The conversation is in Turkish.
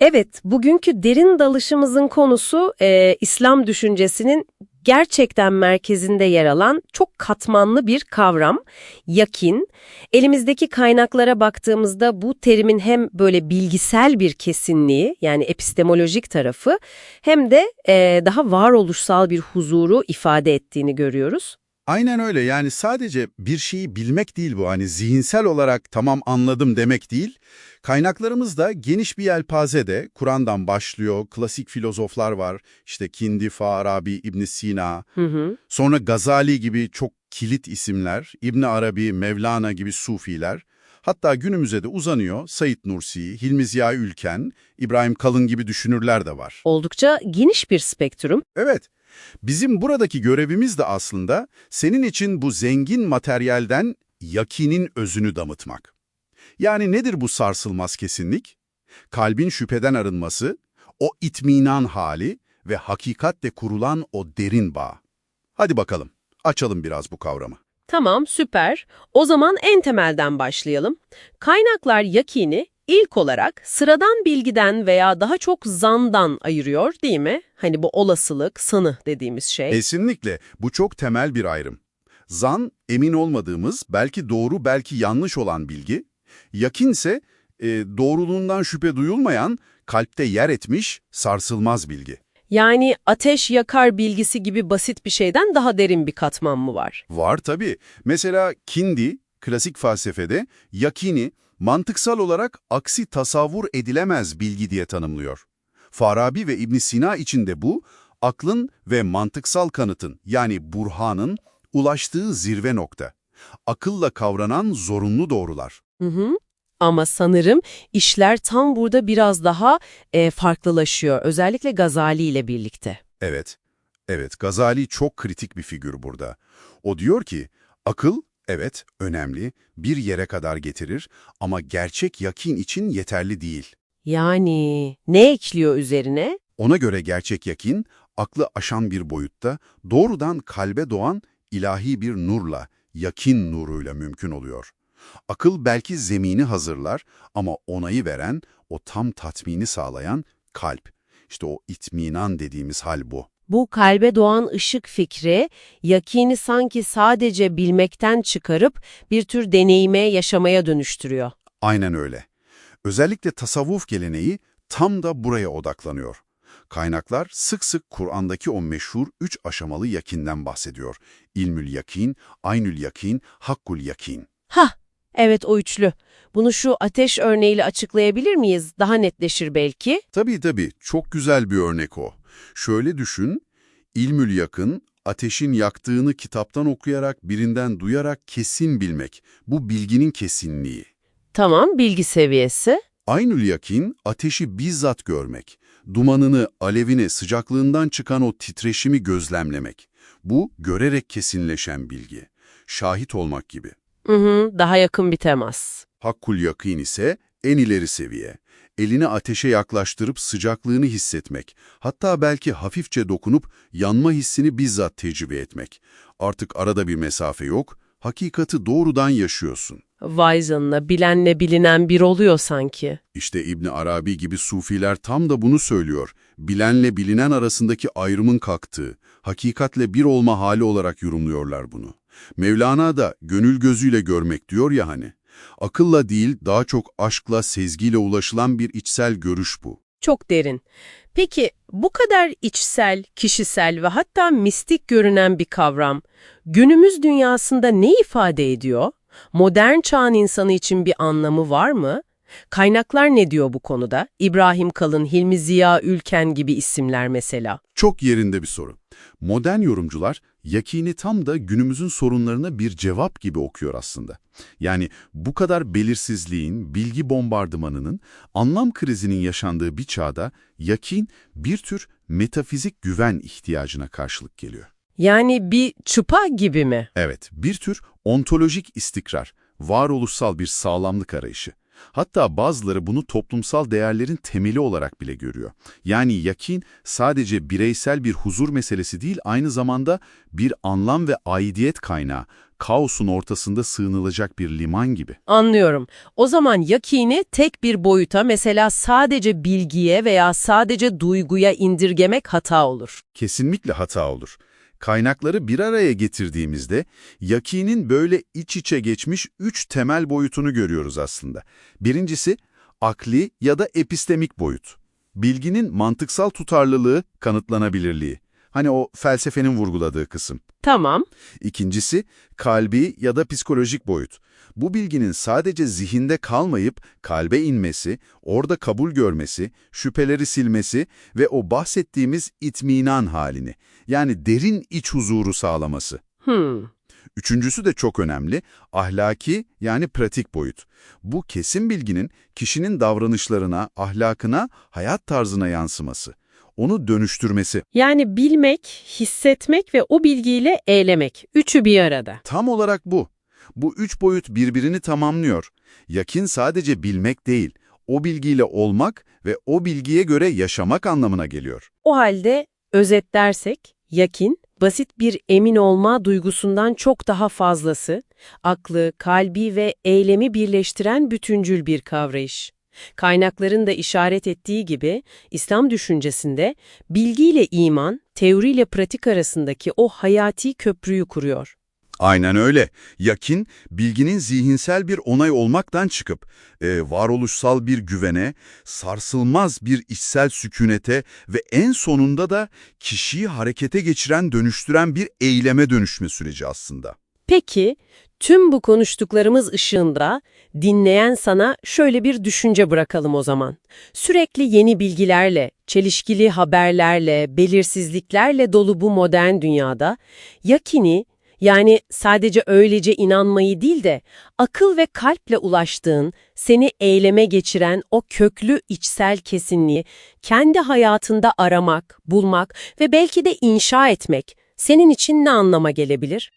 Evet, bugünkü derin dalışımızın konusu e, İslam düşüncesinin gerçekten merkezinde yer alan çok katmanlı bir kavram, yakin. Elimizdeki kaynaklara baktığımızda bu terimin hem böyle bilgisel bir kesinliği yani epistemolojik tarafı hem de e, daha varoluşsal bir huzuru ifade ettiğini görüyoruz. Aynen öyle yani sadece bir şeyi bilmek değil bu hani zihinsel olarak tamam anladım demek değil. Kaynaklarımız da geniş bir yelpazede Kur'an'dan başlıyor, klasik filozoflar var işte Kindi, Farabi, İbn Sina, Hı hı. sonra Gazali gibi çok kilit isimler, İbn Arabi, Mevlana gibi sufiler. Hatta günümüze de uzanıyor Said Nursi, Hilmi Ziya Ülken, İbrahim Kalın gibi düşünürler de var. Oldukça geniş bir spektrum. Evet, bizim buradaki görevimiz de aslında senin için bu zengin materyalden yakinin özünü damıtmak. Yani nedir bu sarsılmaz kesinlik? Kalbin şüpheden arınması, o itminan hali ve hakikatle kurulan o derin bağ. Hadi bakalım, açalım biraz bu kavramı. Tamam, süper. O zaman en temelden başlayalım. Kaynaklar yakini ilk olarak sıradan bilgiden veya daha çok zandan ayırıyor değil mi? Hani bu olasılık, sanı dediğimiz şey. Kesinlikle, bu çok temel bir ayrım. Zan, emin olmadığımız, belki doğru belki yanlış olan bilgi. Yakinse, e, doğruluğundan şüphe duyulmayan, kalpte yer etmiş, sarsılmaz bilgi. Yani ateş yakar bilgisi gibi basit bir şeyden daha derin bir katman mı var? Var tabii. Mesela Kindi, klasik felsefede, yakini, mantıksal olarak aksi tasavvur edilemez bilgi diye tanımlıyor. Farabi ve İbn Sina için de bu, aklın ve mantıksal kanıtın yani burhanın ulaştığı zirve nokta. Akılla kavranan zorunlu doğrular. Hı hı. Ama sanırım işler tam burada biraz daha e, farklılaşıyor. Özellikle Gazali ile birlikte. Evet, evet Gazali çok kritik bir figür burada. O diyor ki, akıl, evet önemli, bir yere kadar getirir ama gerçek yakin için yeterli değil. Yani ne ekliyor üzerine? Ona göre gerçek yakin, aklı aşan bir boyutta, doğrudan kalbe doğan ilahi bir nurla, yakin nuruyla mümkün oluyor. Akıl belki zemini hazırlar ama onayı veren, o tam tatmini sağlayan kalp. İşte o itminan dediğimiz hal bu. Bu kalbe doğan ışık fikri, yakini sanki sadece bilmekten çıkarıp bir tür deneyime, yaşamaya dönüştürüyor. Aynen öyle. Özellikle tasavvuf geleneği tam da buraya odaklanıyor. Kaynaklar sık sık Kur'an'daki o meşhur üç aşamalı yakinden bahsediyor. İlmül yakin, aynül yakin, hakkul yakin. Hah, evet o üçlü. Bunu şu ateş örneğiyle açıklayabilir miyiz? Daha netleşir belki. Tabii tabii, çok güzel bir örnek o. Şöyle düşün, ilmül yakın, ateşin yaktığını kitaptan okuyarak, birinden duyarak kesin bilmek. Bu bilginin kesinliği. Tamam, bilgi seviyesi. Aynül yakin, ateşi bizzat görmek. Dumanını, alevini, sıcaklığından çıkan o titreşimi gözlemlemek. Bu, görerek kesinleşen bilgi. Şahit olmak gibi. Hı hı, daha yakın bir temas. Hakkul yakin ise en ileri seviye. Elini ateşe yaklaştırıp sıcaklığını hissetmek, hatta belki hafifçe dokunup yanma hissini bizzat tecrübe etmek. Artık arada bir mesafe yok, hakikati doğrudan yaşıyorsun. Vay canına, bilenle bilinen bir oluyor sanki. İşte İbni Arabi gibi sufiler tam da bunu söylüyor. Bilenle bilinen arasındaki ayrımın kalktığı, hakikatle bir olma hali olarak yorumluyorlar bunu. Mevlana da gönül gözüyle görmek diyor ya hani. Akılla değil, daha çok aşkla, sezgiyle ulaşılan bir içsel görüş bu. Çok derin. Peki bu kadar içsel, kişisel ve hatta mistik görünen bir kavram günümüz dünyasında ne ifade ediyor? Modern çağın insanı için bir anlamı var mı? Kaynaklar ne diyor bu konuda? İbrahim Kalın, Hilmi Ziya Ülken gibi isimler mesela. Çok yerinde bir soru. Modern yorumcular yakini tam da günümüzün sorunlarına bir cevap gibi okuyor aslında. Yani bu kadar belirsizliğin, bilgi bombardımanının, anlam krizinin yaşandığı bir çağda yakin bir tür metafizik güven ihtiyacına karşılık geliyor. Yani bir çıpa gibi mi? Evet, bir tür ontolojik istikrar, varoluşsal bir sağlamlık arayışı. Hatta bazıları bunu toplumsal değerlerin temeli olarak bile görüyor. Yani yakin sadece bireysel bir huzur meselesi değil, aynı zamanda bir anlam ve aidiyet kaynağı, kaosun ortasında sığınılacak bir liman gibi. Anlıyorum. O zaman yakini tek bir boyuta mesela sadece bilgiye veya sadece duyguya indirgemek hata olur. Kesinlikle hata olur. Kaynakları bir araya getirdiğimizde yakinin böyle iç içe geçmiş üç temel boyutunu görüyoruz aslında. Birincisi akli ya da epistemik boyut. Bilginin mantıksal tutarlılığı, kanıtlanabilirliği. Hani o felsefenin vurguladığı kısım. Tamam. İkincisi kalbi ya da psikolojik boyut. Bu bilginin sadece zihinde kalmayıp kalbe inmesi, orada kabul görmesi, şüpheleri silmesi ve o bahsettiğimiz itminan halini, yani derin iç huzuru sağlaması. Hmm. Üçüncüsü de çok önemli, ahlaki yani pratik boyut. Bu kesin bilginin kişinin davranışlarına, ahlakına, hayat tarzına yansıması, onu dönüştürmesi. Yani bilmek, hissetmek ve o bilgiyle eylemek. Üçü bir arada. Tam olarak bu. Bu üç boyut birbirini tamamlıyor. Yakin sadece bilmek değil, o bilgiyle olmak ve o bilgiye göre yaşamak anlamına geliyor. O halde özetlersek, yakin, basit bir emin olma duygusundan çok daha fazlası, aklı, kalbi ve eylemi birleştiren bütüncül bir kavrayış. Kaynakların da işaret ettiği gibi, İslam düşüncesinde bilgiyle iman, teoriyle pratik arasındaki o hayati köprüyü kuruyor. Aynen öyle. Yakin, bilginin zihinsel bir onay olmaktan çıkıp, e, varoluşsal bir güvene, sarsılmaz bir içsel sükunete ve en sonunda da kişiyi harekete geçiren, dönüştüren bir eyleme dönüşme süreci aslında. Peki, tüm bu konuştuklarımız ışığında dinleyen sana şöyle bir düşünce bırakalım o zaman. Sürekli yeni bilgilerle, çelişkili haberlerle, belirsizliklerle dolu bu modern dünyada yakini, yani sadece öylece inanmayı değil de akıl ve kalple ulaştığın, seni eyleme geçiren o köklü içsel kesinliği kendi hayatında aramak, bulmak ve belki de inşa etmek senin için ne anlama gelebilir?